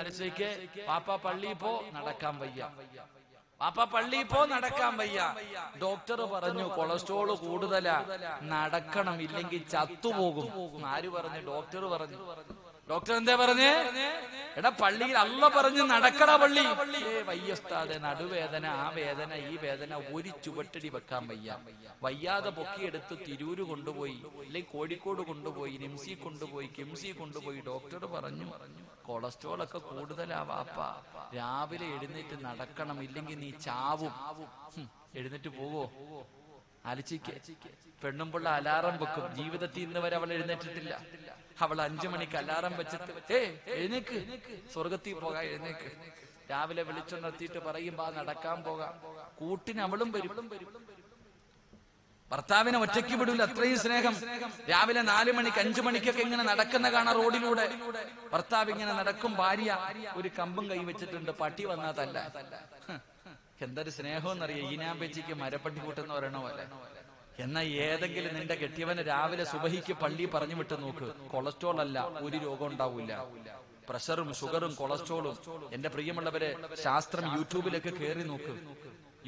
ആലോചിക്ക് പാപ്പ പള്ളി പോ നടക്കാൻ വയ്യ. പാപ്പ പള്ളി പോ നടക്കാൻ വയ്യ. ഡോക്ടർ പറഞ്ഞു കൊളസ്ട്രോൾ കൂടുതലാ. നടക്കണം ഇല്ലെങ്കിൽ ചത്തുപോകും. ആര് പറഞ്ഞു ഡോക്ടർ പറഞ്ഞു. ഡോക്ടർ എന്താ പറഞ്ഞേ? എടാ പള്ളിയിൽ അല്ല പറഞ്ഞ് നടക്കട പള്ളി. വയ്യസ്താതെ നടുവേദന ആ വേദന ഈ വേദന ഒരു ചുവട്ടടി വെക്കാൻ വയ്യ. വയ്യാതെ പൊക്കിയെടുത്ത് തിരൂര് കൊണ്ടുപോയി അല്ലെങ്കിൽ കോഴിക്കോട് കൊണ്ടുപോയി നിംസി കൊണ്ടുപോയി കിംസി കൊണ്ടുപോയി ഡോക്ടർ പറഞ്ഞു കൊളസ്ട്രോൾ ഒക്കെ കൂടുതലാവാപ്പ രാവിലെ എഴുന്നേറ്റ് നടക്കണം ഇല്ലെങ്കിൽ നീ ചാവും. എഴുന്നേറ്റ് പോവോ? ആലോചിക്ക്. പെണ്ണുമ്പുള്ള അലാറം വെക്കും. ജീവിതത്തിൽ ഇന്ന് വരെ അവൾ എഴുന്നേറ്റിട്ടില്ല. അവൾ അഞ്ചു മണിക്ക് അലാറം വെച്ചിട്ട് ഏ എഴുന്നേക്ക്. സ്വർഗത്തിൽ പോകാം എഴുന്നേക്ക്. രാവിലെ വിളിച്ചുണർത്തിയിട്ട് പറയും ബാ നടക്കാൻ പോകാം. കൂട്ടിന് അവളും വരും. ഭർത്താവിനെ ഒറ്റയ്ക്ക് വിടൂല അത്രയും സ്നേഹം. രാവിലെ നാലു മണിക്ക് അഞ്ചു മണിക്കൊക്കെ ഇങ്ങനെ നടക്കുന്ന കാണാ റോഡിലൂടെ. ഭർത്താവ് ഇങ്ങനെ നടക്കും ഭാര്യ ഒരു കമ്പും കൈവച്ചിട്ടുണ്ട് പട്ടി വന്നാതല്ല എന്തൊരു സ്നേഹം എന്നറിയാം? ഈനാമ്പേച്ചിക്ക് മരപ്പട്ടി കൂട്ടെന്ന് പറയണ പോലെ. എന്നാ ഏതെങ്കിലും നിന്റെ കെട്ടിയവന് രാവിലെ സുബഹിക്ക് പള്ളി പറഞ്ഞു വിട്ട് നോക്ക്. കൊളസ്ട്രോൾ അല്ല ഒരു രോഗം ഉണ്ടാവില്ല പ്രഷറും ഷുഗറും കൊളസ്ട്രോളും. എന്റെ പ്രിയമുള്ളവരെ ശാസ്ത്രം യൂട്യൂബിലൊക്കെ കേറി നോക്ക്.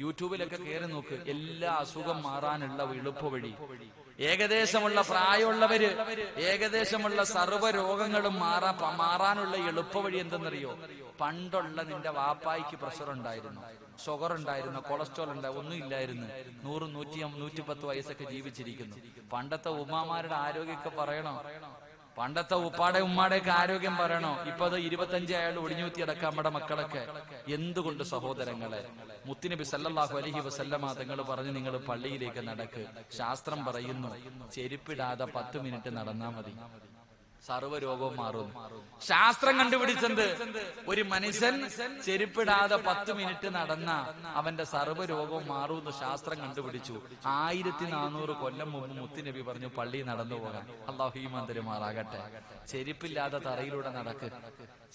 യൂട്യൂബിലൊക്കെ കേറി നോക്ക്. എല്ലാ അസുഖം മാറാനുള്ള എളുപ്പ വഴി ഏകദേശമുള്ള പ്രായമുള്ളവര് ഏകദേശമുള്ള സർവ രോഗങ്ങളും മാറാ മാറാനുള്ള എളുപ്പ വഴി എന്തെന്നറിയോ? പണ്ടുള്ള നിന്റെ വാപ്പായിക്ക് പ്രഷർ ഉണ്ടായിരുന്നു ഷുഗർ ഉണ്ടായിരുന്നു കൊളസ്ട്രോൾ ഉണ്ടായി ഒന്നും ഇല്ലായിരുന്നു. നൂറ് നൂറ്റി നൂറ്റി പത്ത് വയസ്സൊക്കെ ജീവിച്ചിരിക്കുന്നു. പണ്ടത്തെ ഉമ്മമാരുടെ ആരോഗ്യമൊക്കെ പറയണോ പണ്ടത്തെ ഉപ്പാടെ ഉമ്മാടെ ഒക്കെ ആരോഗ്യം പറയണോ? ഇപ്പൊ അത് ഇരുപത്തഞ്ച് അയാൾ ഒടിഞ്ഞൂത്തി അടക്കാം നമ്മുടെ മക്കളൊക്കെ. എന്തുകൊണ്ട് സഹോദരങ്ങളെ? മുത്തിനബി സല്ലാഹു അലഹി വസല്ലമ തങ്ങൾ പറഞ്ഞു നിങ്ങൾ പള്ളിയിലേക്ക് നടക്ക്. ശാസ്ത്രം പറയുന്നു ചെരുപ്പിടാതെ പത്ത് മിനിറ്റ് നടന്നാ മതി. സർവരോഗവും മാറും ശാസ്ത്രം കണ്ടുപിടിച്ചത് ഒരു മനുഷ്യൻ ചെരുപ്പിടാതെ പത്ത് മിനിറ്റ് നടന്ന അവന്റെ സർവരോഗവും മാറുമെന്ന് ശാസ്ത്രം കണ്ടുപിടിച്ചു. ആയിരത്തി നാനൂറ് കൊല്ലം മുമ്പ് മുത്തുനബി പറഞ്ഞു പള്ളി നടന്നു പോകാൻ അള്ളാഹു ഈ മന്ദിരമാറാകട്ടെ ചെരുപ്പില്ലാതെ തറയിലൂടെ നടക്ക്.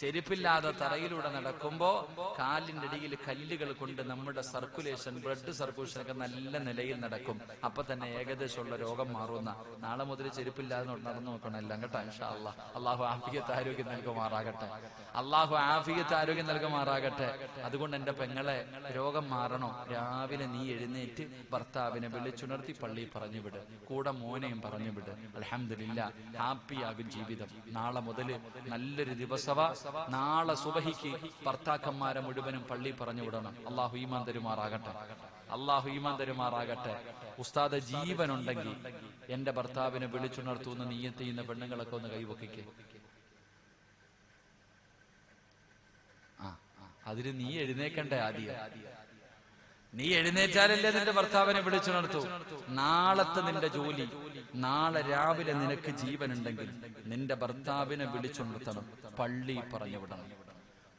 ചെരുപ്പില്ലാതെ തറയിലൂടെ നടക്കുമ്പോ കാലിന്റെ അടിയിൽ കല്ലുകൾ കൊണ്ട് നമ്മുടെ സർക്കുലേഷൻ ബ്ലഡ് സർക്കുലേഷൻ ഒക്കെ നല്ല നിലയിൽ നടക്കും. അപ്പൊ തന്നെ ഏകദേശമുള്ള രോഗം മാറുന്ന നാളെ മുതൽ ചെരുപ്പില്ലാതെ നടന്നു നോക്കണം എല്ലാം കേട്ടോ ഇൻഷാ അല്ലാ അള്ളാഹു ആഫിയത്ത് ആരോഗ്യം നൽകുമാറാകട്ടെ. അള്ളാഹു ആഫിയത്ത് ആരോഗ്യം നൽകുമാറാകട്ടെ. അതുകൊണ്ട് എന്റെ പെങ്ങളെ രോഗം മാറണോ? രാവിലെ നീ എഴുന്നേറ്റ് ഭർത്താവിനെ വിളിച്ചുണർത്തി പള്ളി പറഞ്ഞു വിട് കൂടെ മോനെയും പറഞ്ഞു വിട് അലഹമില്ല ഹാപ്പിയാകും ജീവിതം. നാളെ മുതൽ നല്ലൊരു ദിവസവ. നാളെ സുബഹിക്ക് ഭർത്താക്കന്മാരെ മുഴുവനും പള്ളി പറഞ്ഞു വിടണം. അള്ളാഹു ഈമാൻ തരുമാറാകട്ടെ. അള്ളാഹു ഈമാൻ തരുമാറാകട്ടെ. ഉസ്താദ് ജീവനുണ്ടെങ്കിൽ എന്റെ ഭർത്താവിനെ വിളിച്ചുണർത്തുന്ന നീയത്ത് ചെയ്യുന്ന പെണ്ണുങ്ങളൊക്കെ ഒന്ന് കൈവക്കിക്ക്. ആ അതിന് നീ എഴുന്നേക്കണ്ടേ ആദ്യം. നീ എഴുന്നേറ്റാലല്ലേ നിന്റെ ഭർത്താവിനെ വിളിച്ചുണർത്തു നാളത്തെ നിന്റെ ജോലി നാളെ രാവിലെ നിനക്ക് ജീവനുണ്ടെങ്കിൽ നിന്റെ ഭർത്താവിനെ വിളിച്ചുണർത്തണം പള്ളി പറഞ്ഞു വിടണം.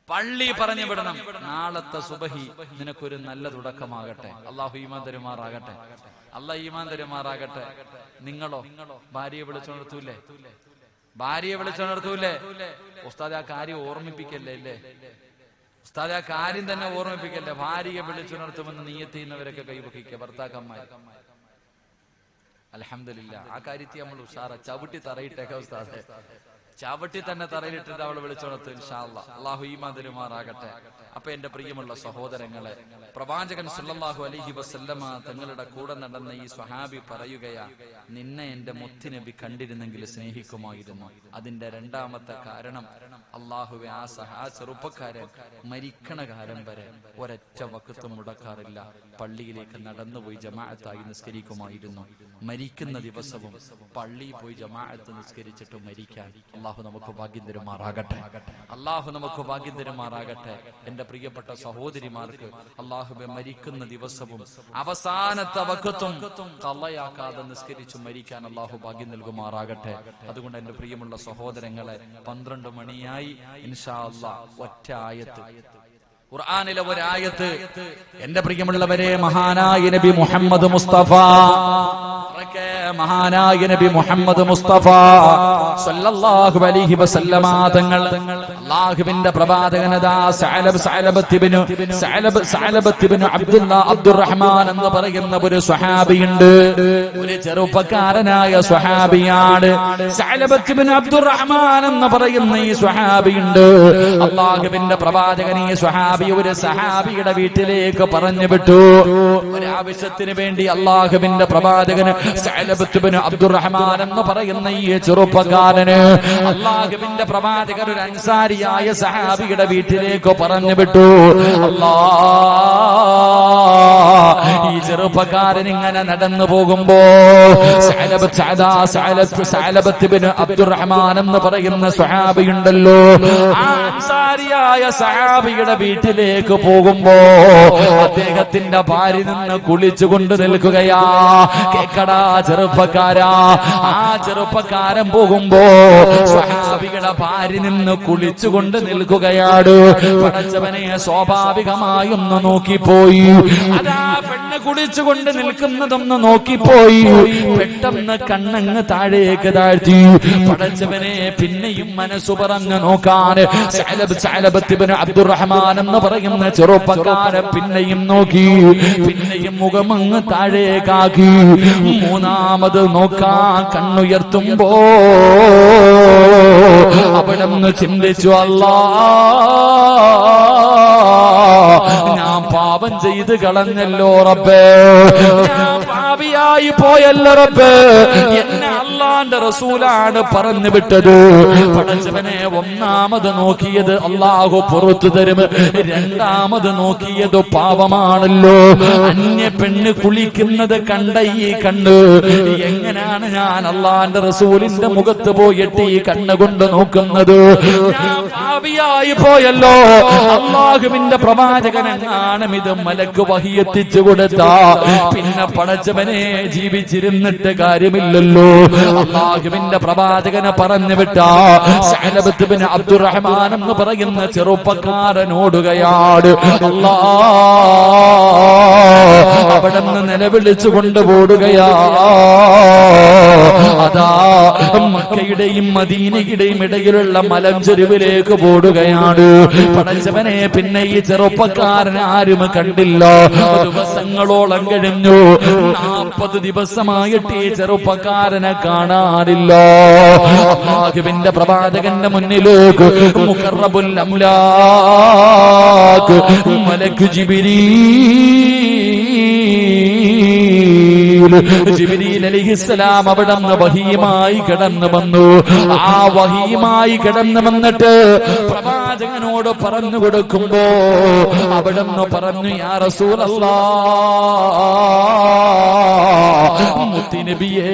പള്ളി പറഞ്ഞു വിടണം. നാളത്തെ സുബഹി നിനക്കൊരു നല്ല തുടക്കമാകട്ടെ. അള്ളാഹു ഈമാൻ തരുമാറാകട്ടെ. അള്ളാഹ് ഈമാൻ തരുമാറാകട്ടെ. നിങ്ങളോ? ഭാര്യയെ വിളിച്ചുണർത്തൂലേ ഭാര്യയെ വിളിച്ചുണർത്തൂലേ ഉസ്താദ് ആ കാര്യം ഓർമ്മിപ്പിക്കല്ലേ അല്ലേ ഉസ്താദ് ആ കാര്യം തന്നെ ഓർമ്മിപ്പിക്കല്ലേ ഭാര്യയെ വിളിച്ചുണർത്തുമെന്ന് ചെയ്യുന്നവരൊക്കെ കൈവഹിക്കുക. ഭർത്താക്കന്മാർ അലഹമില്ല ആ കാര്യത്തിൽ നമ്മൾ ഉഷാറ. ചവിട്ടി തറയിട്ടേക്ക ഉസ്താദെ. ചവിട്ടി തന്നെ തറയിലിട്ടിട്ട് അവൾ വിളിച്ചുണർത്തും ഇൻഷാ അള്ളാഹു ഈ തരുമാറാകട്ടെ. അപ്പൊ എന്റെ പ്രിയമുള്ള സഹോദരങ്ങളെ പ്രവാചകൻ സല്ലല്ലാഹു അലൈഹി വസല്ലമ തങ്ങളുടെ കൂടെ നടന്ന ഈ സ്വഹാബി പറയുകയാ നിന്നെ എന്റെ മുത്തുനബി കണ്ടിരുന്നെങ്കിൽ സ്നേഹിക്കുമായിരുന്നു. അതിന്റെ രണ്ടാമത്തെ കാരണം അള്ളാഹുവെ ആ സഹാ ചെറുപ്പക്കാരൻ മരിക്കണ കാലം വരെ ഒരൊറ്റ വക്കത്തും മുടക്കാറില്ല. പള്ളിയിലേക്ക് നടന്നുപോയി ജമാഅത്തായി നിസ്കരിക്കുമായിരുന്നു. മരിക്കുന്ന ദിവസവും പള്ളിയിൽ പോയി ജമാഅത്ത് നിസ്കരിച്ചിട്ട് മരിക്കാൻ അള്ളാഹു നമുക്ക് ഭാഗ്യം തരുമാറാകട്ടെ. അള്ളാഹു നമുക്ക് ഭാഗ്യം തരുമാറാകട്ടെ. എന്റെ പ്രിയപ്പെട്ട സഹോദരിമാർക്ക് അള്ളാഹുബെ മരിക്കുന്ന ദിവസവും അവസാനത്തെ വക്കത്തും കള്ളയാക്കാതെ നിസ്കരിച്ച് മരിക്കാൻ അള്ളാഹു ഭാഗ്യം നൽകുമാറാകട്ടെ. അതുകൊണ്ട് എന്റെ പ്രിയമുള്ള സഹോദരങ്ങളെ പന്ത്രണ്ട് മണിയായി ഇൻഷാ ഒറ്റ ആയത്ത്. ഖുർആനിലെ ഒരായത്ത് എന്റെ പ്രിയമുള്ളവരെ മഹാനായ നബി മുഹമ്മദ് മുസ്തഫ. മഹാനായ നബി മുഹമ്മദ് മുസ്തഫ. സല്ലല്ലാഹു അലൈഹി വസല്ലമ തങ്ങൾ അല്ലാഹുവിന്റെ പ്രവാചകനദാ സഅലബ് സഅലബത്തിബ്നു സഅലബ് സഅലബത്തിബ്നു അബ്ദുല്ലാ അബ്ദുറഹ്മാൻ എന്ന് പറയുന്ന ഒരു സ്വഹാബിയുണ്ട്. ഒരു ചെറുപ്പക്കാരനായ സ്വഹാബിയാണ്. സഅലബത്ത് ഇബ്നു അബ്ദുറഹ്മാൻ എന്ന് പറയുന്ന ഈ സ്വഹാബിയുണ്ട്. അല്ലാഹുവിന്റെ പ്രവാചകൻ ഈ സ്വഹാബി ഒരു സഹാബിയുടെ വീട്ടിലേക്ക് പറഞ്ഞു വിട്ടു. ഒരു ഒരാവശ്യത്തിന് വേണ്ടി അള്ളാഹുവിന്റെ പ്രവാചകന് അബ്ദുറഹ്മാൻ എന്ന് പറയുന്ന ഈ ചെറുപ്പക്കാരന് അള്ളാഹുവിന്റെ പ്രവാചകൻ ഒരു അൻസാരിയായ സഹാബിയുടെ വീട്ടിലേക്ക് പറഞ്ഞു വിട്ടു. അല്ലാ ഈ ചെറുപ്പക്കാരൻ ഇങ്ങനെ നടന്നു പോകുമ്പോ അബ്ദുറഹ്മാൻ എന്ന് പറയുന്ന സഹാബിയുണ്ടല്ലോ അൻസാരിയായ സഹാബിയുടെ വീട്ടിലേക്ക് പോകുമ്പോ അദ്ദേഹത്തിന്റെ ഭാര്യ നിന്ന് കുളിച്ചുകൊണ്ട് നിൽക്കുകയാ. കേക്കടാ ചെറുപ്പക്കാരാ. ആ ചെറുപ്പക്കാരൻ പോകുമ്പോ സ്വാഭാവികളെ ഭാര്യ നിന്ന് കുളിച്ചുകൊണ്ട് നിൽക്കുകയാണ് പടച്ചവനെ സ്വാഭാവികമായി ഒന്ന് നോക്കിപ്പോയി. അതാ പെണ്ണ് കുളിച്ചുകൊണ്ട് നിൽക്കുന്നതൊന്ന് നോക്കിപ്പോയി. പെട്ടെന്ന് കണ്ണങ്ങ് താഴേക്ക് താഴ്ത്തി. പടച്ചവനെ പിന്നെയും മനസ്സു പറഞ്ഞ് നോക്കാൻ. അബ്ദുറഹ്മാൻ എന്ന് പറയുന്ന ചെറുപ്പക്കാരൻ പിന്നെയും നോക്കി പിന്നെയും മുഖമങ്ങ് താഴേക്കാക്കി. മൂന്നാമത് നോക്കാ കണ്ണുയർത്തുമ്പോ അവിടെന്ന് ചിന്തിച്ചു അല്ലാ ഞാൻ പാപം ചെയ്ത് കളഞ്ഞല്ലോ റബ്ബേ. ഞാൻ പാപിയായി പോയല്ലോ റബ്ബേ. എന്നെ അള്ളാന്റെ റസൂലാണ് പറഞ്ഞു വിട്ടത്. പടച്ചവനെ ഒന്നാമത് നോക്കിയത് അള്ളാഹു പുറത്തു തരും. രണ്ടാമത് നോക്കിയത് പാവമാണല്ലോ അന്യ പെണ്ണ് കുളിക്കുന്നത് കണ്ട ഈ കണ്ണ്. എങ്ങനെയാണ് ഞാൻ അള്ളാന്റെ റസൂലിന്റെ മുഖത്ത് പോയിട്ട് ഈ കണ്ണ് കൊണ്ട് നോക്കുന്നത്? പാപിയായി പോയല്ലോ. അള്ളാഹുവിന്റെ പ്രവാചകൻ എന്നാണ് ഇത് മലക്ക് വഹിയെത്തിച്ചു കൊടുത്ത. പിന്നെ പടച്ചവനെ ജീവിച്ചിരുന്നിട്ട് കാര്യമില്ലല്ലോ. അള്ളാഹുവിന്റെ പ്രവാചകനെ പറഞ്ഞു വിട്ട സഅലബത്ത് ബിൻ അബ്ദുറഹ്മാൻ എന്ന് പറയുന്ന ചെറുപ്പക്കാരനോടുകയാണ് അല്ലാ അവിടെ നിന്ന് നിലവിളിച്ചു കൊണ്ടുപോടുകയാ അതാ മക്കയുടെയും മദീനയുടെയും ഇടയിലുള്ള മലഞ്ചെരുവിലേക്ക് പോടുകയാണ് പടച്ചവനെ പിന്നെ ഈ ചെറുപ്പക്കാരൻ ആരും കണ്ടില്ല. ദിവസങ്ങളോളം കഴിഞ്ഞു. നാൽപ്പത് ദിവസമായിട്ട് ഈ ചെറുപ്പക്കാരനെ കാണാനില്ല അള്ളാഹുവിന്റെ പ്രവാചകന്റെ മുന്നിലേക്ക് മുഖറബുൽ അംലാക്ക് മലക്ക് ജിബിരീ അലൈഹിസ്സലാം അവിടെ വഹിയുമായി കിടന്നു വന്നു. ആ വഹിയുമായി കിടന്നു വന്നിട്ട് പ്രവാചകനോട് പറഞ്ഞു കൊടുക്കുമ്പോ അവിടെ പറഞ്ഞു യാ റസൂലല്ലാ മുത്തിനബിയേ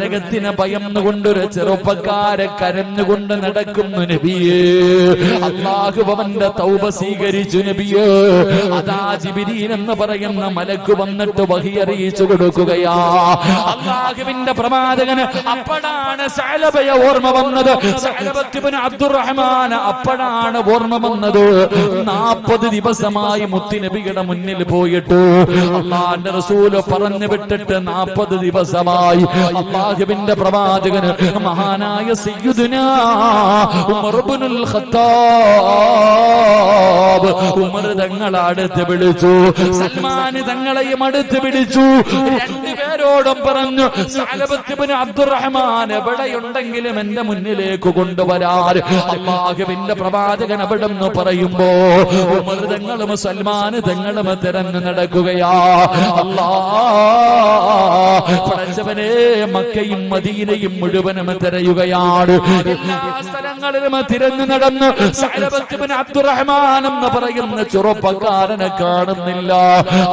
നരകത്തിനെ ഭയന്നുകൊണ്ടൊരു ചെറുപ്പക്കാരെ കരഞ്ഞുകൊണ്ട് നടക്കുന്നു നബിയേ. അള്ളാഹു അവന്റെ തൗബ സ്വീകരിച്ചു നബിയേ. അതാ ജിബിരീൻ എന്ന് പറയുന്ന മലക്ക് വന്നിട്ട് വഹി അറിയിച്ചു കൊടുക്കുകയാ. അള്ളാഹുവിന്റെ പ്രവാചകന് അപ്പോഴാണ് സഅലബയെ ഓർമ്മ വന്നത്. അബ്ദുറഹ്മാൻ അപ്പോഴാണ് ഓർമ്മ വന്നത്. നാപ്പത് ദിവസമായി മുത്തിനബിയുടെ മുന്നിൽ പോയിട്ട്. അള്ളാന്റെ റസൂൽ പറഞ്ഞു വിട്ടിട്ട് നാപ്പത് ദിവസമായി. അള്ളാഹുവിന്റെ പ്രവാചകന് മഹാനായ സയ്യിദുനാ ഉമർ ഇബ്നുൽ ഖത്താബ്. ഉമർ തങ്ങൾ അടുത്ത് വിളിച്ചു സൽമാൻ തങ്ങളെയും അടുത്ത് വിളിച്ചു. രണ്ടുപേരോടും പറഞ്ഞു അബ്ദുറഹ്മാൻ എവിടെയുണ്ടെങ്കിലും എന്റെ മുന്നിലേക്ക് കൊണ്ടുവരാൻ. അള്ളാഹുവിന്റെ പ്രവാചകൻ അവിടെ എന്ന് പറയുമ്പോ ഉമർ തങ്ങളും സൽമാൻ തങ്ങളും തിരഞ്ഞു നടക്കുകയാ. അല്ലാ മക്കയും മദീനയും മുഴുവനും തിരയുകയാണ്. സ്ഥലങ്ങളിലും തിരഞ്ഞു നടന്നു അബ്ദുറഹ്മാൻ എന്ന് പറയുന്ന ചെറുപ്പക്കാരനെ കാണുന്നില്ല.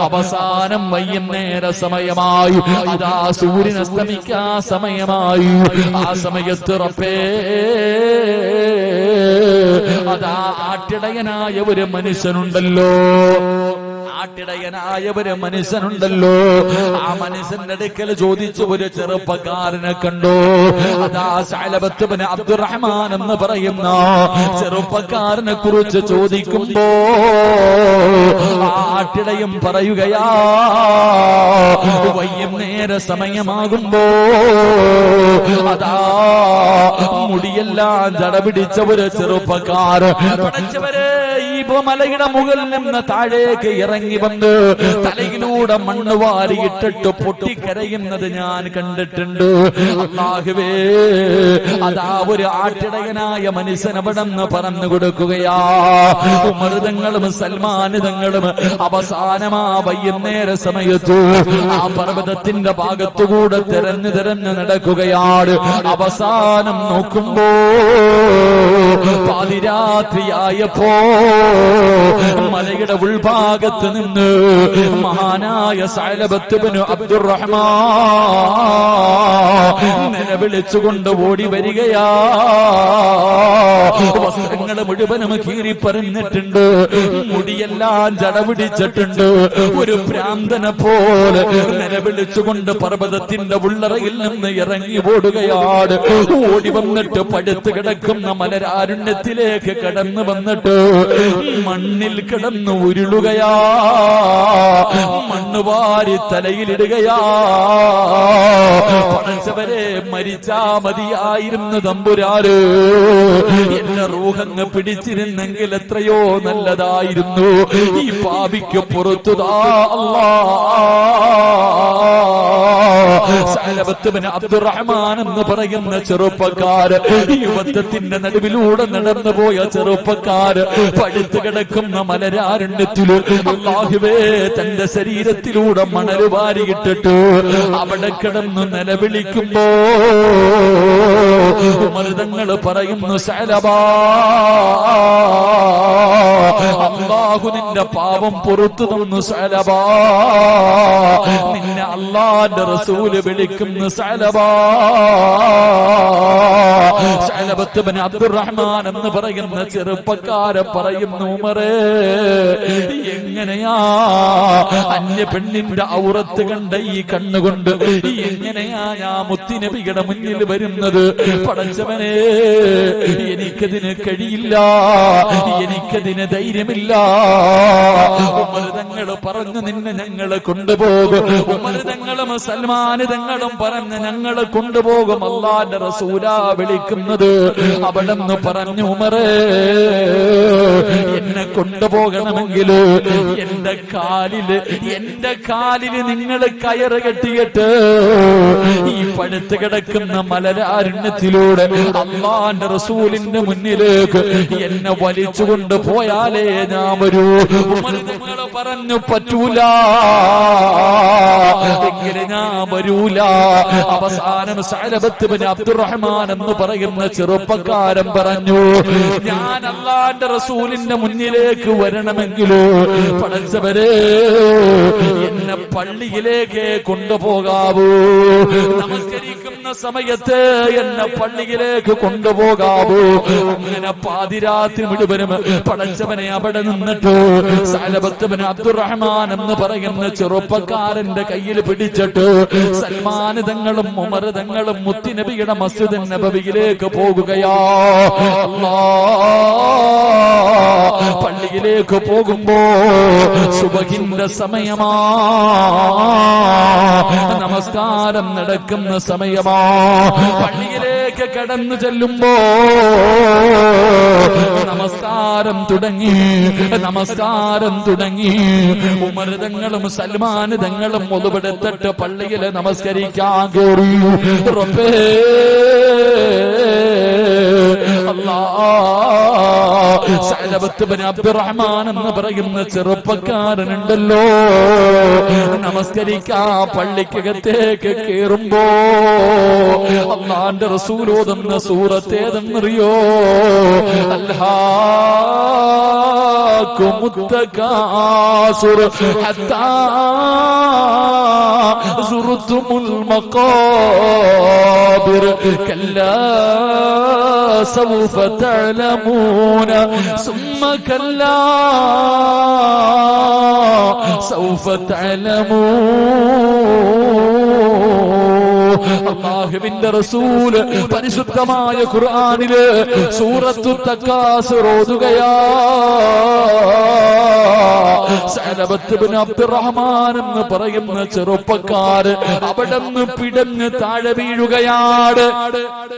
അവസാനം വൈകുന്നേര സമയമായി അതാ സൂര്യൻ അസ്തമിക്കാ സമയമായി. ആ സമയത്ത് റപ്പേ അതാ ആട്ടിടയനായ ഒരു മനുഷ്യനുണ്ടല്ലോ. ആട്ടിടയനായ ഒരു മനുഷ്യനുണ്ടല്ലോ. ആ മനുഷ്യന്റെ അടുക്കൽ ചോദിച്ചു ഒരു ചെറുപ്പക്കാരനെ കണ്ടു. അതാ അബ്ദുറഹ്മാൻ എന്ന് പറയുന്ന ചെറുപ്പക്കാരനെ കുറിച്ച് ചോദിക്കുമ്പോ ആട്ടിടയും പറയുകയാ വൈകുന്നേര സമയമാകുമ്പോ അതാ മുടിയെല്ലാം ജടപിടിച്ച ഒരു ചെറുപ്പക്കാരൻ. പഠിച്ചവരെ ഈ മലയുടെ മുകളിൽ നിന്ന് താഴേക്ക് ഇറങ്ങി വന്ന് തലയിലൂടെ മണ്ണ് വാരിയിട്ടിട്ട് പൊട്ടിക്കരയുന്നത് ഞാൻ കണ്ടിട്ടുണ്ട്. അള്ളാഹുവേ അതാ ഒരു ആട്ടിടയനായ നിന്ന് പറഞ്ഞു കൊടുക്കുകയാ. ഉമൃതങ്ങളും സൽമാനിതങ്ങളും അവസാനമാ വൈകുന്നേര സമയത്തു ആ പർവതത്തിന്റെ ഭാഗത്തുകൂടെ തിരഞ്ഞു തിരഞ്ഞു നടക്കുകയാണ്. അവസാനം നോക്കുമ്പോ പാതിരാത്രിയായപ്പോ മലയുടെ ഉൾഭാഗത്ത് നിന്ന് മഹാനായ സൈലബത്തുബിന് അബ്ദുറഹ്മാൻ നിലവിളിച്ചുകൊണ്ട് ഓടി വരികയാ. വസ്ത്രങ്ങൾ മുഴുവനും കീറി പറഞ്ഞിട്ടുണ്ട് മുടിയെല്ലാം ജടപിടിച്ചിട്ടുണ്ട് ഒരു ഭ്രാന്തനെ പോലെ നിലവിളിച്ചുകൊണ്ട് പർവതത്തിന്റെ ഉള്ളറയിൽ നിന്ന് ഇറങ്ങി ഓടുകയാണ്. ഓടി വന്നിട്ട് പടുത്തു കിടക്കുന്ന മലരാരുണ്യത്തിലേക്ക് കടന്നു വന്നിട്ട് മണ്ണിൽ കിടന്ന് ഉരുളുകയാ. മണ്ണ് വാരി തലയിലിടുകയാ. പടച്ചവരെ മരിച്ചാ മതിയായിരുന്നു തമ്പുരാര് എന്റെ റൂഹങ്ങ് പിടിച്ചിരുന്നെങ്കിൽ എത്രയോ നല്ലതായിരുന്നു. ഈ പാപിക്ക് പുറത്തുതാ അല്ലാ. സലബത്തുബിന് അബ്ദുറഹ്മാൻ എന്ന് പറയുന്ന ചെറുപ്പക്കാര് യുവത്വത്തിന്റെ നടുവിലൂടെ നടന്നു പോയ ചെറുപ്പക്കാര് പഴുത്തു കിടക്കുന്ന മലരാരണ്യത്തിൽ തന്റെ ശരീരത്തിലൂടെ മണൽ വാരിയിട്ടിട്ട് അവിടെ കിടന്ന് നിലവിളിക്കുമ്പോ മൃതങ്ങൾ പറയുന്നു സലബാ അള്ളാഹു നിന്റെ പാപം പുറത്തു തന്നു ശലബാ നിന്നെ അള്ളാന്റെ റസൂൽ വിളിക്കുന്നു അബ്ദുറഹ്മാൻ എന്ന് പറയുന്ന ചെറുപ്പക്കാര പറയുന്നു എങ്ങനെയാ അന്യ പെണ്ണിന്റെ ഔറത്ത് കണ്ട ഈ കണ്ണുകൊണ്ട് എങ്ങനെയാ ഞാ മുത്തിനബിയുടെ മുന്നിൽ വരുന്നത്? പടച്ചവനെ എനിക്കതിന് കഴിയില്ല എനിക്കതിന് ധൈര്യമില്ല. ഉമൃതങ്ങൾ പറഞ്ഞു നിന്നെ ഞങ്ങളെ കൊണ്ടുപോകും. ഉമൃതങ്ങളും സൽമാനിതങ്ങളും പറഞ്ഞ് ഞങ്ങളെ കൊണ്ടുപോകും അള്ളാന്റെ റസൂല വിളിക്കുന്നത്. അവിടെ നിന്ന് പറഞ്ഞു ഉമറേ എന്നെ കൊണ്ടുപോകണമെങ്കിൽ എന്റെ കാലിൽ എന്റെ കാലിൽ നിങ്ങൾ കയറ് കെട്ടിയിട്ട് ഈ പഴുത്ത് കിടക്കുന്ന മലരാരുണ്യത്തിലൂടെ അള്ളാന്റെ റസൂലിന്റെ മുന്നിലേക്ക് എന്നെ വലിച്ചുകൊണ്ട് പോയാലേ ഞാൻ വരൂ. പറഞ്ഞു പറ്റൂല. എങ്കിലും ഞാൻ വരൂല? അവസാനം സലബത്ത് അബ്ദുറഹ്മാൻ എന്ന് പറയുന്ന ചെറുപ്പക്കാരൻ പറഞ്ഞു ഞാൻ അള്ളാന്റെ റസൂലിന്റെ മുന്നിലേക്ക് വരണമെങ്കിലോ? പടച്ചവരെ എന്നെ പള്ളിയിലേക്ക് കൊണ്ടുപോകാവൂ. നമസ്കരിക്കുന്ന സമയത്ത് എന്നെ പള്ളിയിലേക്ക് കൊണ്ടുപോകാവൂ. അങ്ങനെ പാതിരാത്രി മുഴുവനും പടച്ചവനെ അവിടെ നിന്നിട്ട് സലബത്തുബിന് അബ്ദുറഹ്മാൻ എന്ന് പറയുന്ന ചെറുപ്പക്കാരന്റെ കയ്യിൽ പിടിച്ചിട്ട് സൽമാനിതങ്ങളും ഉമരതങ്ങളും മുത്തിനബിയുടെ മസ്ജിദ് നബവിയിലേക്ക് പോകുകയാ. പള്ളിയിലേക്ക് പോകുമ്പോ സുബഹിന്റെ സമയമാ. നമസ്കാരം നടക്കുന്ന സമയമാ. പള്ളിയിലേക്ക് കടന്നു ചെല്ലുമ്പോ നമസ്കാരം തുടങ്ങി നമസ്കാരം തുടങ്ങി. ഉമൃതങ്ങളും സൽമാനിതങ്ങളും ഒതുപെടുത്തിട്ട് പള്ളിയിൽ നമസ്കരിക്കാൻ കയറി റബ്ബേ അല്ലാ അബ്ദുറഹ്മാൻ എന്ന് പറയുന്ന ചെറുപ്പക്കാരനുണ്ടല്ലോ. നമസ്കരിക്കാ പള്ളിക്കകത്തേക്ക് കേറുമ്പോ അള്ളാന്റെ റസൂലോതെന്ന സൂറത്തേതെന്നറിയോ? أراكم التكاثر. حتى زرتم المقابر. كلا سوف تعلمون. ثم كلا سوف تعلمون. അള്ളാഹുവിന്റെ റസൂൽ പരിശുദ്ധമായ ഖുർആനിൽ സൂറത്തു തക്കാസ് ഓതുകയാ. അബ്ദുറഹ്മാൻ എന്ന് പറയുന്ന ചെറുപ്പക്കാര് അവിടെ നിന്ന് പിടഞ്ഞ് താഴെ വീഴുകയാണ്.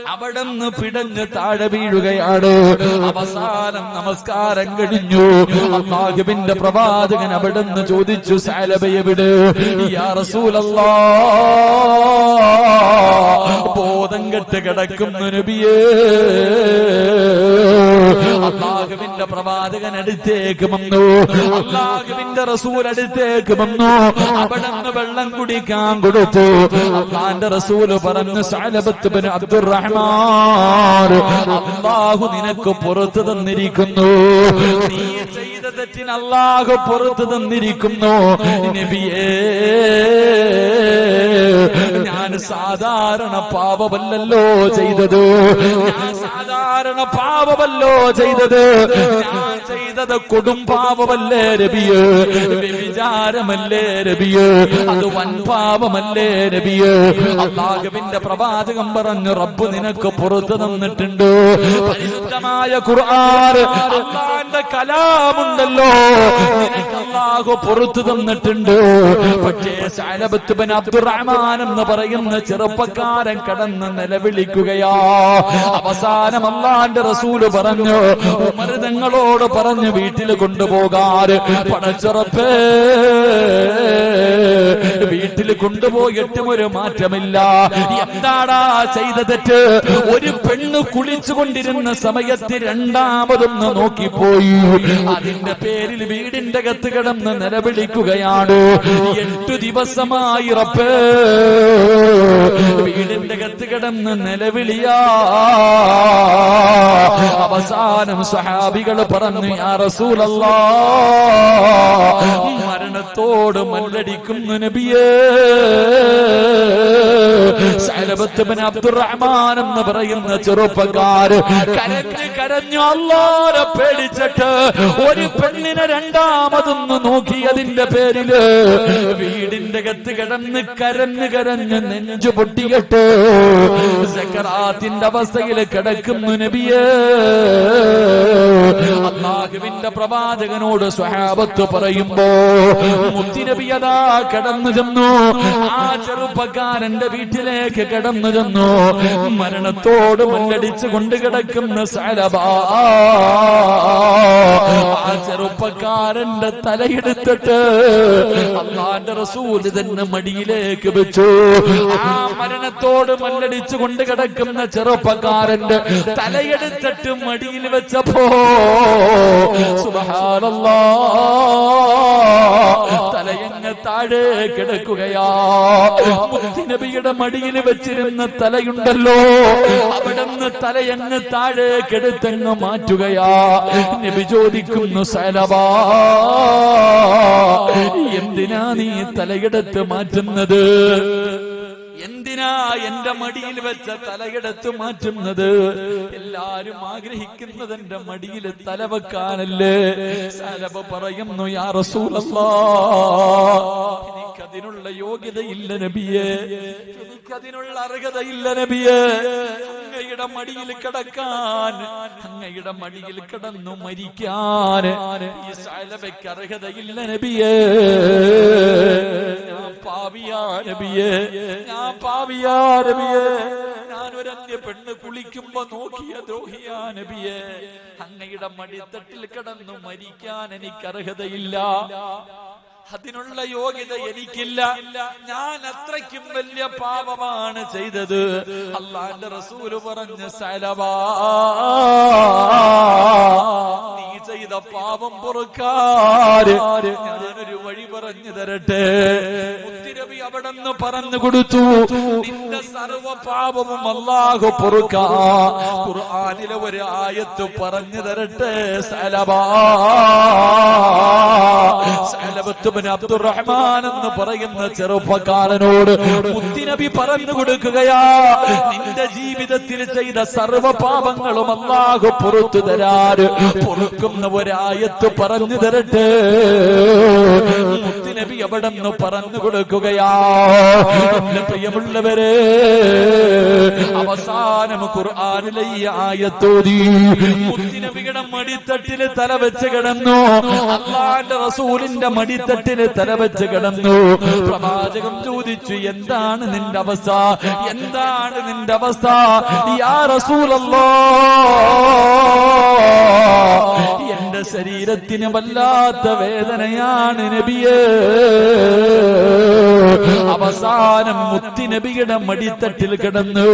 അവിടെ നിന്ന് പിടഞ്ഞ് താഴെ വീഴുകയാണ്. അവസാനം നമസ്കാരം കഴിഞ്ഞു. അള്ളാഹുവിന്റെ പ്രവാചകൻ അവിടെ നിന്ന് ചോദിച്ചു സാലബയെവിടെ യാ റസൂലല്ലാ. ബോധം കെട്ട് കിടക്കുന്ന നബിയേ. പ്രവാചകൻ അടുത്തേക്ക് വന്നു. അള്ളാഹുവിന്റെ റസൂൽ അടുത്തേക്ക് വന്നു. അവിടെ വെള്ളം കുടിക്കാൻ കൊടുത്തു. അള്ളാന്റെ റസൂൽ പറഞ്ഞു സാലബത്ത് അബ്ദുറഹ്മാൻ അള്ളാഹു നിനക്ക് പുറത്തു തന്നിരിക്കുന്നു. നീ അള്ളാഹു പുറത്തു തന്നിരിക്കുന്നു. നബിയേ. ഞാൻ സാധാരണ പാപമല്ലല്ലോ ചെയ്തത്. ഞാൻ സാധാരണ പാപമല്ലോ ചെയ്തത്. ഞാൻ ചെയ്തത് കൊടും പാപമല്ലേ രബിയ്. വിചാരമല്ലേ രബിയ്. അത് വൻ പാപമല്ലേ രബിയ്. അള്ളാഹുവിന്റെ പ്രവാചകം പറഞ്ഞു റബ്ബ് നിനക്ക് പുറത്തു തന്നിട്ടുണ്ട്. പരിശുദ്ധമായ ഖുർആൻ കലാമുണ്ടല്ലോ. നിനക്ക് അള്ളാഹു പുറത്തു തന്നിട്ടുണ്ട്. പക്ഷേ ശാലബത്ത് ബിൻ അബ്ദുറഹ്മാൻ എന്ന് പറയുന്ന ചെറുപ്പക്കാരൻ കടന്ന് നിലവിളിക്കുകയാ. അവസാനം അള്ളാന്റെ റസൂൽ പറഞ്ഞു ഉമർ തങ്ങളോട് പറഞ്ഞു വീട്ടിൽ കൊണ്ടുപോകാറ്. പടച്ചുറപ്പേ വീട്ടിൽ കൊണ്ടുപോയിട്ടും ഒരു മാറ്റമില്ല. എന്താടാ ചെയ്ത തെറ്റ്? ഒരു പെണ്ണ് കുളിച്ചു കൊണ്ടിരുന്ന സമയത്ത് രണ്ടാമതൊന്ന് നോക്കിപ്പോയി. അതിന്റെ പേരിൽ വീടിന്റെ അകത്ത് കിടന്ന് നിലവിളിക്കുകയാണ്. എട്ടു ദിവസമായി റബ്ബേ. വീടിന്റെ കത്ത് കിടന്ന് നിലവിളിയാ. അവസാനം സഹാബികൾ പറഞ്ഞു യാ റസൂലല്ലാ മരണത്തോട് മല്ലടിക്കുന്നു നബിയേ അബ്ദുറഹ്മാൻ എന്ന് പറയുന്ന ചെറുപ്പക്കാര് കരഞ്ഞ് കരഞ്ഞു അല്ലാരെ പേടിച്ചിട്ട് ഒരു പെണ്ണിനെ രണ്ടാമതൊന്ന് നോക്കിയതിന്റെ പേരിൽ വീടിന്റെ കത്ത് കിടന്ന് കരഞ്ഞ് കരഞ്ഞ് നെഞ്ചു പൊട്ടിയിട്ട് സക്കറാത്തിന്റെ അവസ്ഥയിൽ കിടക്കുന്നു നബിയേ. അള്ളാഹുവിന്റെ പ്രവാചകനോട് സ്വഹാബത്ത് പറയുമ്പോ മുത്തിനബിയതാ കടന്നു ചെന്നു. ആ ചെറുപ്പക്കാരന്റെ വീട്ടിലേക്ക് കടന്നു ചെന്നു. മരണത്തോട് മല്ലടിച്ചു കൊണ്ട് കിടക്കുന്ന സലബാ. ആ ചെറുപ്പക്കാരന്റെ തലയെടുത്തിട്ട് അള്ളാന്റെ റസൂൽ തന്നെ മടിയിലേക്ക് വെച്ചു. ആ മരണത്തോട് മല്ലടിച്ചു കൊണ്ട് കിടക്കുന്ന ചെറുപ്പക്കാരന്റെ തലയെടുത്തിട്ട് മടിയിൽ വെച്ചപ്പോ സുബഹാനല്ലാ തലയങ്ങ് താഴെ കിടക്കുകയാ? മുത്തിനബിയുടെ മടിയിൽ വെച്ചിരുന്ന തലയുണ്ടല്ലോ. അവിടുന്ന് തലയങ്ങ് താഴെ കെടുത്തങ്ങ് മാറ്റുകയാ? നബി ചോദിക്കുന്നു സലവാ എന്തിനാ നീ തലയെടുത്ത് മാറ്റുന്നത്? എന്തിനാ എന്റെ മടിയിൽ വെച്ച തലയെടുത്ത് മാറ്റുന്നത്? എല്ലാരും ആഗ്രഹിക്കുന്നത് എന്റെ മടിയിൽ തല വെക്കാനല്ലേ? സലഭ പറയുന്നു യാ റസൂലല്ലാ എനിക്കതിനുള്ള യോഗ്യതയില്ല നബിയെ. എനിക്കതിനുള്ള അർഹതയില്ല നബിയെ. അങ്ങയുടെ മടിയിൽ കിടക്കാൻ അങ്ങയുടെ മടിയിൽ കിടന്നു മരിക്കാൻ ഈ സലഭയ്ക്ക് അർഹതയില്ല നബിയെ. ഞാൻ പാവിയാ നബിയെ. ഞാൻ പാവിയാ പെണ്ണ് കുളിക്കുമ്പോ നോക്കിയ ദ്രോഹിയാ നബിയെ. അങ്ങയുടെ മടിത്തട്ടിൽ കിടന്നു മരിക്കാൻ എനിക്ക് അർഹതയില്ല അതിനുള്ള യോഗ്യത എനിക്കില്ല. ഞാൻ അത്രയ്ക്കും വലിയ പാപമാണ് ചെയ്തത്. അള്ളാന്റെ റസൂൽ പറഞ്ഞ സലവാ. നീ ചെയ്ത പാപം പൊറുക്കാര് ഞാനൊരു വഴി പറഞ്ഞു തരട്ടെ. മുത്തിരവി അവിടെ നിന്ന് പറഞ്ഞു കൊടുത്തു. നിന്റെ സർവ പാപവും അല്ലാഹു പൊറുക്കാ. ഖുർആനിലെ ഒരു ആയത്ത് പറഞ്ഞു തരട്ടെ അബ്ദുറഹ്മാൻ എന്ന് പറയുന്ന ചെറുപ്പക്കാരനോട് മുത്തിനബി പറഞ്ഞു കൊടുക്കുകയാ നിന്റെ ജീവിതത്തിൽ ചെയ്ത സർവ പാപങ്ങളും അല്ലാഹു പൊറുത്തു തരാറ് പൊറുക്കുന്ന ഒരായത്ത് പറഞ്ഞു തരട്ടെ. മുത്തിനബി എവിടെ നിന്ന് പറഞ്ഞു കൊടുക്കുകയാ പ്രിയമുള്ളവരെ അവസാനം ഖുർആനിലെ ഈ ആയത്തോതി മുത്തിനബിയുടെ മടിത്തട്ടിൽ തല വെച്ച് കിടന്നു. അള്ളാന്റെ റസൂലിന്റെ മടിത്തട്ടിൽ തല വെച്ച് കിടന്നു. പ്രവാചകം ചോദിച്ചു എന്താണ് നിന്റെ അവസ്ഥ? എന്താണ് നിന്റെ അവസ്ഥ? യാ റസൂലല്ലോ എന്റെ ശരീരത്തിന് വല്ലാത്ത വേദനയാണ് നബിയേ. അവസാനം മുത്തി നബിയുടെ മടിത്തട്ടിൽ കിടന്നു.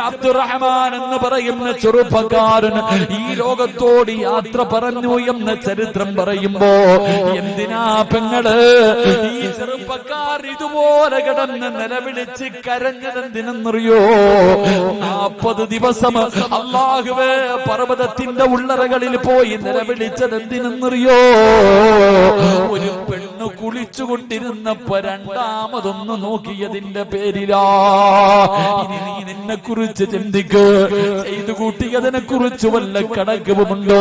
അബ്ദുറഹ്മാൻ എന്ന് പറയുന്ന ചെറുപ്പക്കാരൻ ഈ ലോകത്തോട് യാത്ര പറഞ്ഞു എന്ന ചരിത്രം പറയുമ്പോ എന്തിനാ പെങ്ങൾ ഈ ചെറുപ്പക്കാർ ഇതുപോലെ കിടന്ന് നിലവിളിച്ച് കരഞ്ഞതെന്തിനെന്നറിയോ നാപ്പത് ദിവസം അള്ളാഹുവേ പർവതത്തിന്റെ ഉള്ളറകളിൽ പോയി നിലവിളിച്ചതെന്തിനെന്നറിയോ ഒരു പെണ്ണ് കുളിച്ചുകൊണ്ടിരുന്നപ്പോ രണ്ടാമതൊന്ന് നോക്കിയതിന്റെ പേരിലാ. ഇനി നീ നിന്നെ കുറിച്ച് ചിന്തിക്ക്. ചെയ്തു കൂട്ടിയതിനെ കുറിച്ച് വല്ല കണക്കുമുണ്ടോ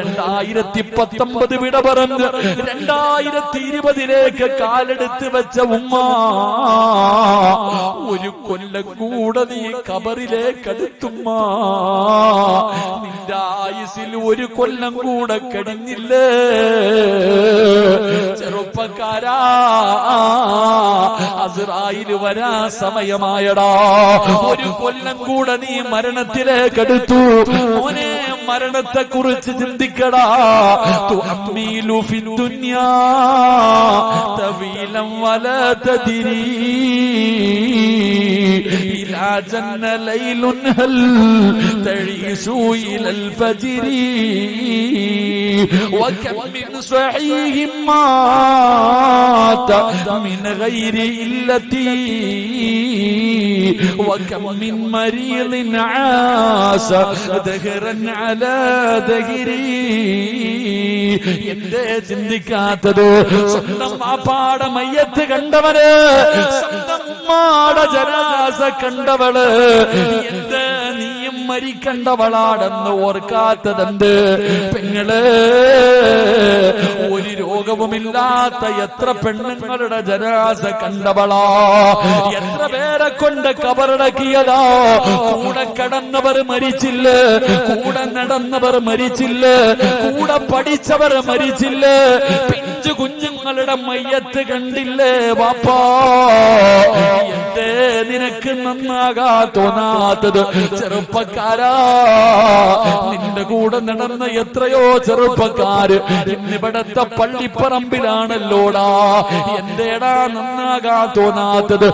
രണ്ടായിരത്തി പത്തൊമ്പത് വിട പറഞ്ഞ് രണ്ടായിരത്തി ഇരുപതിലേക്ക് കാലെടുത്ത് വെച്ച ഉമ്മ. ഒരു കൊല്ലം കൂടെ നീ കബറിലേക്ക് അടുത്തുമ്മ നിന്റെ ആയുസിൽ ഒരു കൊല്ലം കൂടെ കഴിഞ്ഞില്ലേ? ചെറുപ്പക്കാരാ അസ്രായിൽ വരാ സമയമായടാ. ഒരു കൊല്ലം കൂടെ നീ മരണത്തിലേക്ക് എടുത്തു മരണത്തെ കുറിച്ച് ചിന്തിക്കടാ. തവീലം വല ഇലാ ജന്ന ലൈലുൻ ഹൽ തഴീസു ഇലൽ ഫജ്രി وكم من صحيح مات من غير إلتي وكم من مريض عاش دهرا على دهري എന്തേ ചിന്തിക്കാത്തത് സ്വന്തം മാപ്പാട മയ്യത്ത് കണ്ടവര് സ്വന്തം ഉമ്മാട ജനാസ കണ്ടവൾ. എന്ത് നീയും മരിക്കണ്ടവളാണെന്ന് ഓർക്കാത്തതെന്ത്? പെങ്ങൾ ഒരു രോഗവുമില്ലാത്ത എത്ര പെണ്ണുങ്ങളുടെ ജനാസ കണ്ടവളാ? എത്ര പേരെ കൊണ്ട് കബറടക്കിയതാ? കൂടെ കടന്നവർ മരിച്ചില്ല. കൂടെ നടന്നവർ മരിച്ചില്ല. കൂടെ പഠിച്ചവർ മരിച്ചില്ല. പിഞ്ചു കുഞ്ഞുങ്ങളുടെ മയ്യത്ത് കണ്ടില്ലേ വാപ്പാ? എന്തേ നിനക്ക് നന്നാകാ തോന്നാത്തത് ചെറുപ്പക്കാരാ. നിന്റെ കൂടെ നടന്ന എത്രയോ ചെറുപ്പക്കാര് ഇന്നിവിടത്തെ പള്ളിപ്പറമ്പിലാണല്ലോടാ. എന്തേടാ നന്നാകാ തോന്നാത്തത്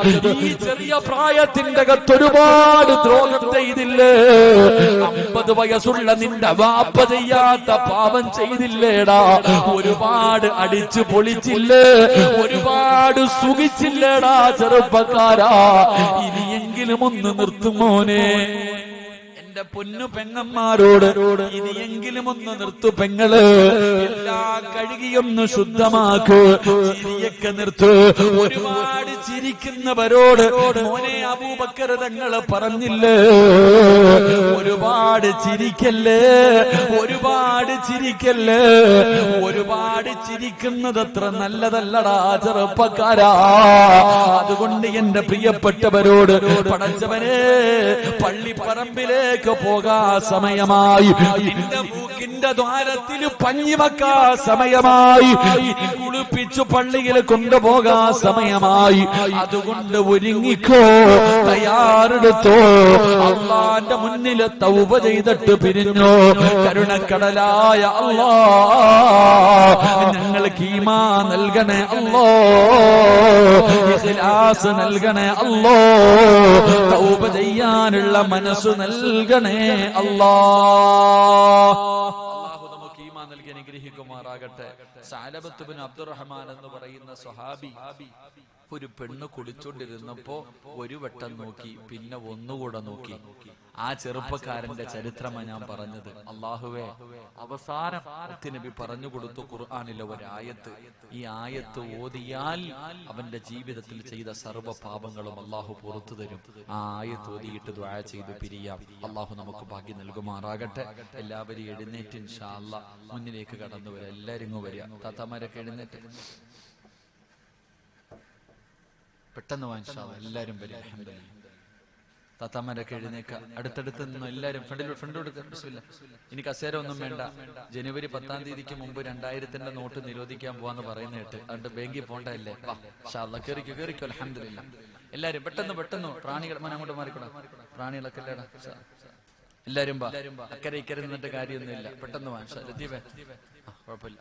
ഈ ചെറിയ പ്രായത്തിന്റെ അകത്ത് ഒരുപാട് ദ്രോഹം ചെയ്തില്ലേ? അമ്പത് വയസ്സുള്ള നിന്റെ വാപ്പ ചെയ്യാത്ത പാപം ചെയ്തില്ലേടാ. ഒരുപാട് അടിച്ചു പൊളിച്ചില്ലേ ഒരുപാട് സുഖിച്ചില്ലേടാ ചെറുപ്പക്കാരാ. ഇനിയെങ്കിലും ഒന്ന് നിർത്തുമോനെ എന്റെ പൊന്നു പെങ്ങന്മാരോട് ഇനിയെങ്കിലും ഒന്ന് നിർത്തു പെങ്ങൾ. എല്ലാ കഴുകിയൊന്ന് ശുദ്ധമാക്ക്. നിർത്തു നിർത്ത്. ഒരുപാട് ചിരിക്കുന്നവരോട് മോനെ അബൂബക്കർ തങ്ങൾ പറഞ്ഞില്ലേ? ഒരുപാട് ചിരിക്കല്ലേ? ഒരുപാട് ചിരിക്കല്ലേ? ഒരുപാട് ചിരിക്കുന്നത് അത്ര നല്ലതല്ലടാ ചെറുപ്പക്കാരാ. അതുകൊണ്ട് എന്റെ പ്രിയപ്പെട്ടവരോട് പടച്ചവനെ പള്ളിപ്പറമ്പിലേക്ക് പോകാ സമയമായി. നിന്റെ മൂക്കിന്റെ ദ്വാരത്തിൽ പഞ്ഞി വെക്കാ സമയമായി. കുളിപ്പിച്ചു പള്ളിയിൽ കൊണ്ടുപോകാ സമയമായി. അതുകൊണ്ട് ഒരുങ്ങിക്കോ തയ്യാറെടുത്തോ. അള്ളാന്റെ മുന്നിൽ തൗപ ചെയ്തിട്ട് പിരിഞ്ഞോ. കരുണക്കടലായ അള്ളാ ഞങ്ങൾക്ക് ഈമാ നൽകണേ അല്ലോ ഇഖ്ലാസ് നൽകണേ അല്ലോ തൗബ ചെയ്യാനുള്ള മനസ്സ് നൽകണേ അല്ലാ. നമുക്ക് ഈമാ നൽകി അനുഗ്രഹിക്കുമാറാകട്ടെ. സാലബത്തുബിൻ അബ്ദുറഹ്മാൻ എന്ന് പറയുന്ന സ്വഹാബി ഒരു പെണ്ണ് കുളിച്ചോണ്ടിരുന്നപ്പോ ഒരു വട്ടം നോക്കി പിന്നെ ഒന്നുകൂടെ നോക്കി. ആ ചെറുപ്പക്കാരന്റെ ചരിത്രമാണ് ഞാൻ പറഞ്ഞത്. അള്ളാഹുവേ അവസാനം നബി പറഞ്ഞു കൊടുത്തു ഖുർആാനിലെ ഒരായത്ത്. ഈ ആയത്ത് ഓതിയാൽ അവന്റെ ജീവിതത്തിൽ ചെയ്ത സർവ പാപങ്ങളും അള്ളാഹു പുറത്തു തരും. ആ ആയത്ത് ഓതിയിട്ട് ദ്വായ ചെയ്ത് പിരിയാം. അള്ളാഹു നമുക്ക് ഭാഗ്യം നൽകുമാറാകട്ടെ. എല്ലാവരും എഴുന്നേറ്റ് ഇൻഷാല്ല മുന്നിലേക്ക് കടന്നു വരിക എല്ലാവരും വരിക. താത്താമാരൊക്കെ എഴുന്നേറ്റ്. പെട്ടെന്ന് വാങ്ങിച്ചാ എല്ലാരും വരിക. അൽഹംദുലില്ലാ. താത്താമാരൊക്കെ എഴുന്നേക്ക. അടുത്തടുത്ത് നിന്നും എല്ലാരും ഫ്രണ്ടിൽ ഫ്രണ്ട് കൊടുക്കില്ല ഇനി കസേര ഒന്നും വേണ്ട. ജനുവരി പത്താം തീയതിക്ക് മുമ്പ് രണ്ടായിരത്തിന്റെ നോട്ട് നിരോധിക്കാൻ പോവാന്ന് പറയുന്ന കേട്ട്. അതുകൊണ്ട് ബാങ്കിൽ പോണ്ടല്ലേ കയറിക്കോ കേറിക്കോ അലഹമില്ല എല്ലാരും പെട്ടെന്ന് പെട്ടെന്ന് പ്രാണികൾ അങ്ങോട്ട് മാറിക്കൂടാ. പ്രാണികളൊക്കെ ഇല്ലടാ. എല്ലാരും അക്കരെ ഇക്കരെ നിന്നിട്ട് കാര്യമൊന്നുമില്ല. പെട്ടെന്ന് വാ ലത്തീഫേ. കുഴപ്പമില്ല.